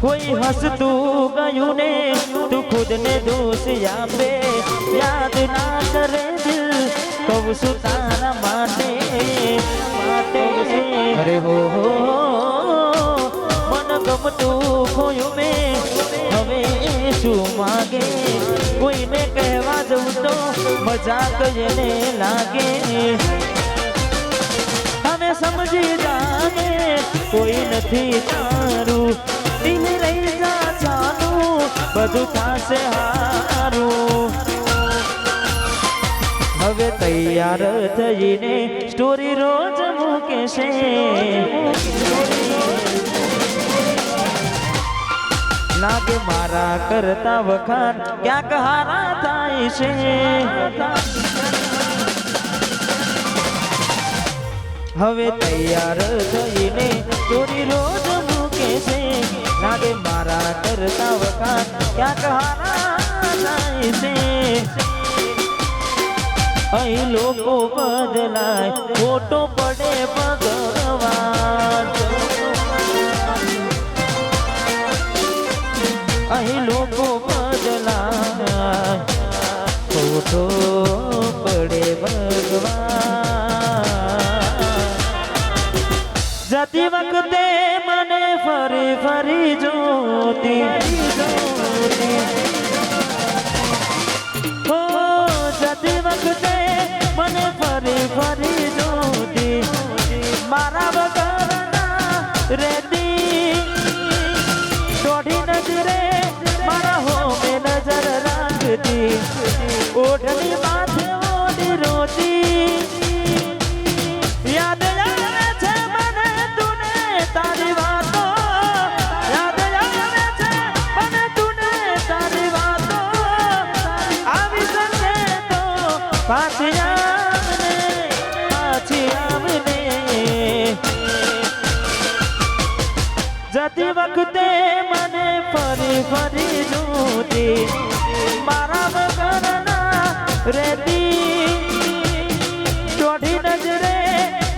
કોઈ હસતું ગયું ને તું ખુદ ને દોષ આપે. યાદ ના કરે દિલ, કહું છું તારા માટે. માટે અરે હો. મન ગમતું ખોયું મેં. શું માગે કોઈને કહેવા જવું તો મજાક એને લાગે. અમે સમજી જાને, કોઈ નથી તારું. દિલ રહી જા જાનું, બધું થાશે હારું. હવે તૈયાર થઈને સ્ટોરી રોજ મૂકે છે લાગે મારા કરતા વખાણ ક્યાંક હારા થાય છે. હવે તૈયાર થઈને ચોરી રોજ મૂકે છે. લાગે મારા કરતા વખાણ ક્યાંક હારા થાય છે. અહીં લોકો બદલાય, ખોટો પડે ભગવાન વખતે મને ફરી ફરી જોતી હો જતી વખતે મને ફરી ફરી જોતી મારા જતી વખતે મને ફરી ફરી જોતી, મારા વગરના રેતી. ચોઢી નજરે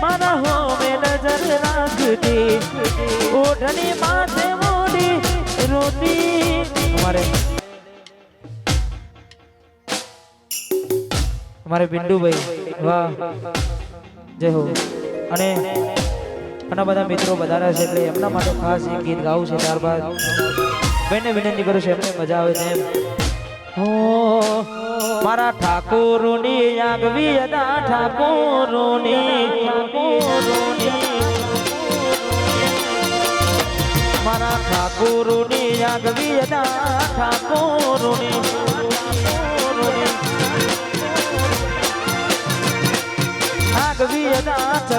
મારા હોમે નજર રાખતી ઓઢણી અમારે બિંદુભાઈ વાહ. જય હો. અને ઘણા બધા મિત્રો વધારે છે એટલે એમના માટે ખાસ એક ગીત ગાવું છે ત્યારબાદ બેને વિનંતી કરું છું, એમને મજા આવે તેમ. મારા ઠાકોરની આગવી અદા ઠાકોરની મારા ઠાકોરની આગવી અદા ઠાકોરોની.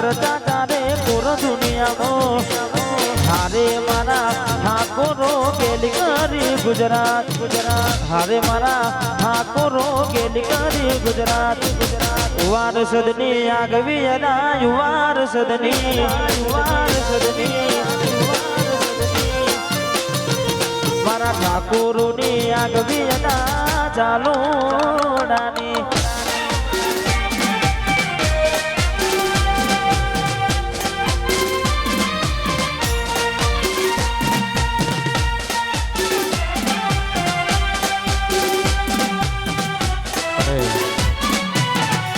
અદા તારે પૂરો દુનિયામાં. હારે મારા ઠાકોરો ગેલી કરી ગુજરાત. ગુજરાત હારે મારા ઠાકોરો ગેલી કરી ગુજરાત. ગુજરાત વારસદની સદની આગવી અદા વારસદની વારસદની મારા ઠાકોરોની આગવી અદા ચાલો ડાની